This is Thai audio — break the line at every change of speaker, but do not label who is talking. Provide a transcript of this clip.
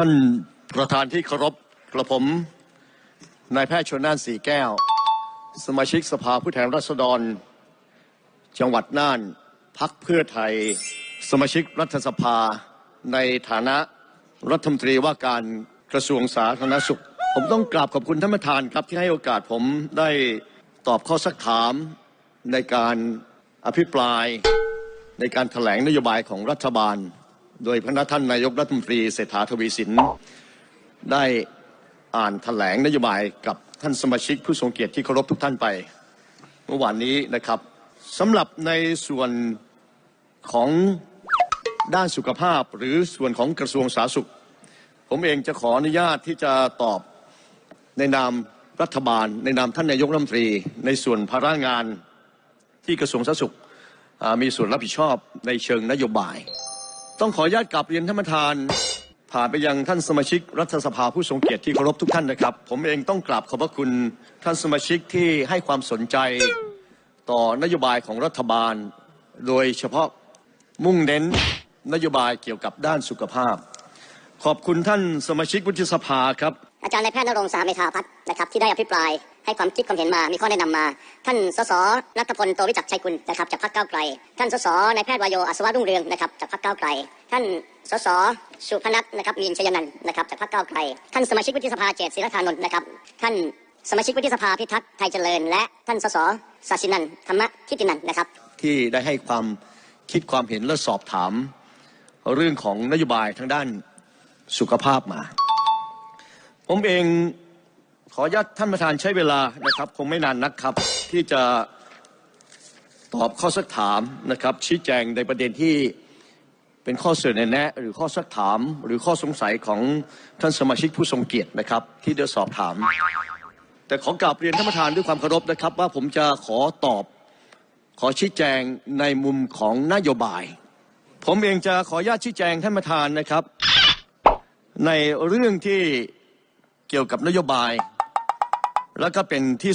ท่านประธานที่เคารพกระผมนายแพทย์ชนน่านสีแก้ว สมาชิกสภาผู้แทนราษฎร จังหวัดน่านพักเพื่อไทย สมาชิกรัฐสภา ในฐานะรัฐมนตรีว่าการกระทรวงสาธารณสุข ผมต้องกราบขอบคุณท่านประธานครับที่ให้โอกาสผมได้ตอบข้อสักถามในการอภิปรายในการถแถลงนโยบายของรัฐบาล โดยพระท่านนายกรัฐมนตรีเศรษฐาทวีสินได้อ่านถแถลงนโยบายกับท่านสมาชิกผู้ทรงเกียรติที่เคารพทุกท่านไป เมื่อวานนี้นะครับสำหรับในส่วนของด้านสุขภาพหรือส่วนของกระทรวงสาธารณสุข ผมเองจะขออนุญาตที่จะตอบในนามรัฐบาล ในนามท่านนายกรัฐมนตรี ในส่วนภาระงานที่กระทรวงสาธารณสุขมีส่วนรับผิดชอบในเชิงนโยบาย ต้องขออนุญาตกลับเรียนท่านประธาน ผ่านไปยังท่านสมาชิกรัฐสภาผู้ทรงเกียรติที่เคารพทุกท่านนะครับ ผมเองต้องกราบขอบพระคุณท่านสมาชิกที่ให้ความสนใจต่อนโยบายของรัฐบาล โดยเฉพาะมุ่งเน้นนโยบายเกี่ยวกับด้านสุขภาพ ขอบคุณท่านสมาชิกวุฒิสภาครับ
อาจารย์นายแพทย์นรงสาเมธาพัฒน์นะครับที่ได้อภิปราย ให้ความคิดความเห็นมา มีข้อแนะนำมา ท่านสสรัฐพลโตวิจักชัยกุลนะครับจากพรรคก้าวไกล ท่านสสนายแพทย์วายโยอัศวะรุ่งเรืองนะครับจากพรรคก้าวไกล ท่านสสสุพนัทนะครับมีนชยนันท์นะครับจากพรรคก้าวไกล ท่านสมาชิกวุฒิสภาเจตศิรธานนท์นะครับ ท่านสมาชิกวุฒิสภาพิทักษ์ไทยเจริญ และท่านสสศาสินันธรรมทิตินันท์นะครับ
ที่ได้ให้ความคิดความเห็นและสอบถาม เรื่องของนโยบายทางด้านสุขภาพมา ผมเอง ขออนุญาตท่านประธานใช้เวลานะครับ คงไม่นานนักครับ ที่จะตอบข้อสักถามนะครับ ชี้แจงในประเด็นที่เป็นข้อเสนอแนะ หรือข้อสักถาม หรือข้อสงสัยของท่านสมาชิกผู้ทรงเกียรตินะครับ ที่ได้สอบถาม แต่ขอกราบเรียนท่านประธานด้วยความเคารพนะครับ ว่าผมจะขอตอบ ขอชี้แจงในมุมของนโยบาย ผมเองจะขออนุญาตชี้แจงท่านประธานนะครับ ในเรื่องที่เกี่ยวกับนโยบาย แล้วก็เป็นที่